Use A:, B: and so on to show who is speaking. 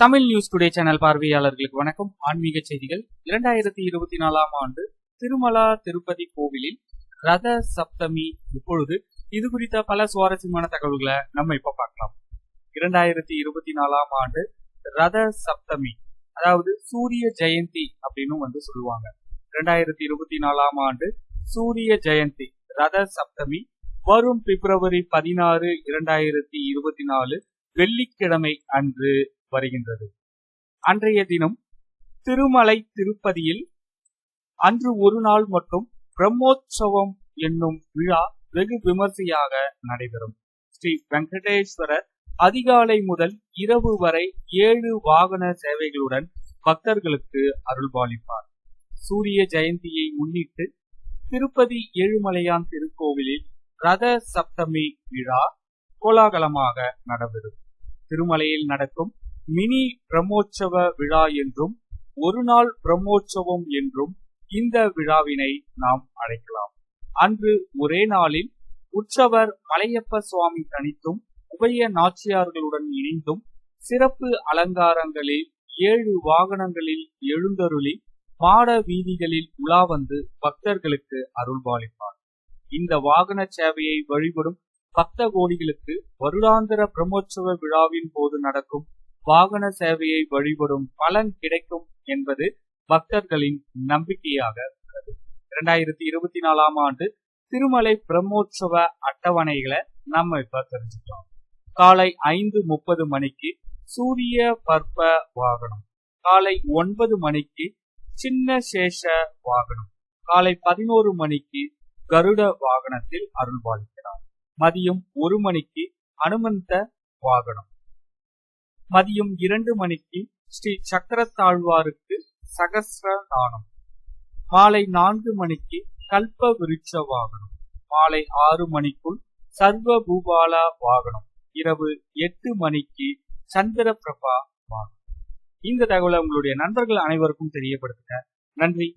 A: Tamil news today channel பார்வையாளர்களுக்கு வணக்கம். ஆன்மீக செய்திகள். இரண்டாயிரத்தி இருபத்தி நாலாம் ஆண்டு திருமலா திருப்பதி கோவிலில் ரத சப்தமி. இப்பொழுது இது குறித்த பல சுவாரஸ்யமான தகவல்களை நம்ம இப்ப பார்க்கலாம். இரண்டாயிரத்தி இருபத்தி நாலாம் ஆண்டு ரத சப்தமி. அதாவது சூரிய ஜெயந்தி அப்படின்னு வந்து சொல்லுவாங்க. இரண்டாயிரத்தி இருபத்தி நாலாம் ஆண்டு சூரிய ஜெயந்தி ரத சப்தமி. வரும் பிப்ரவரி பதினாறு இரண்டாயிரத்தி இருபத்தி நாலு வெள்ளிக்கிழமை அன்று வருகின்றது. அன்றைய தினம் திருமலை திருப்பதியில் அன்று ஒரு நாள் மட்டும் பிரம்மோற்சவம் என்னும் விழா வெகு விமர்சையாக நடைபெறும். ஸ்ரீ வெங்கடேஸ்வரர் அதிகாலை முதல் இரவு வரை ஏழு வாகன சேவைகளுடன் பக்தர்களுக்கு அருள்பாலிப்பார். சூரிய ஜெயந்தியை முன்னிட்டு திருப்பதி ஏழுமலையான் திருக்கோவிலில் ரத சப்தமி விழா கோலாகலமாக நடைபெறும். திருமலையில் நடக்கும் மினி பிரம்மோற்சவ விழா என்றும் ஒரு நாள் பிரம்மோற்சவம் என்றும் இந்த விழாவினை நாம் அழைக்கலாம். அன்று ஒரே நாளில் உற்சவர் மலையப்ப சுவாமி தனித்தும் உபய நாச்சியார்களுடன் இணைந்தும் சிறப்பு அலங்காரங்களில் ஏழு வாகனங்களில் எழுந்தருளி பாட வீதிகளில் உலா வந்து பக்தர்களுக்கு அருள்பாலிப்பார் இந்த வாகன சேவையை வழிபடும் பக்த கோடிகளுக்கு வருடாந்திர பிரம்மோற்சவ விழாவின் போது நடக்கும் வாகன சேவையை வழிபடும் பலன் கிடைக்கும் என்பது பக்தர்களின் நம்பிக்கையாக உள்ளது. இரண்டாயிரத்தி இருபத்தி நாலாம் ஆண்டு திருமலை பிரம்மோற்சவ அட்டவணைகளை நம்ம இப்ப தெரிஞ்சுக்கலாம் காலை ஐந்து முப்பது மணிக்கு சூரிய பற்ப வாகனம். காலை ஒன்பது மணிக்கு சின்ன சேஷ வாகனம். காலை பதினோரு மணிக்கு கருட வாகனத்தில் அருள்பாலிக்கிறார். மதியம் ஒரு மணிக்கு அனுமந்த வாகனம். மதியம் இரண்டு மணிக்கு ஸ்ரீ சக்கரத்தாழ்வாருக்கு சகசிர தானம் மாலை நான்கு மணிக்கு கல்ப விருட்ச வாகனம் மாலை ஆறு மணிக்குள் சர்வ பூபாலா வாகனம். இரவு எட்டு மணிக்கு சந்திர பிரபா வாகனம். இந்த தகவலை உங்களுடைய நண்பர்கள் அனைவருக்கும் தெரியப்படுத்துங்க நன்றி.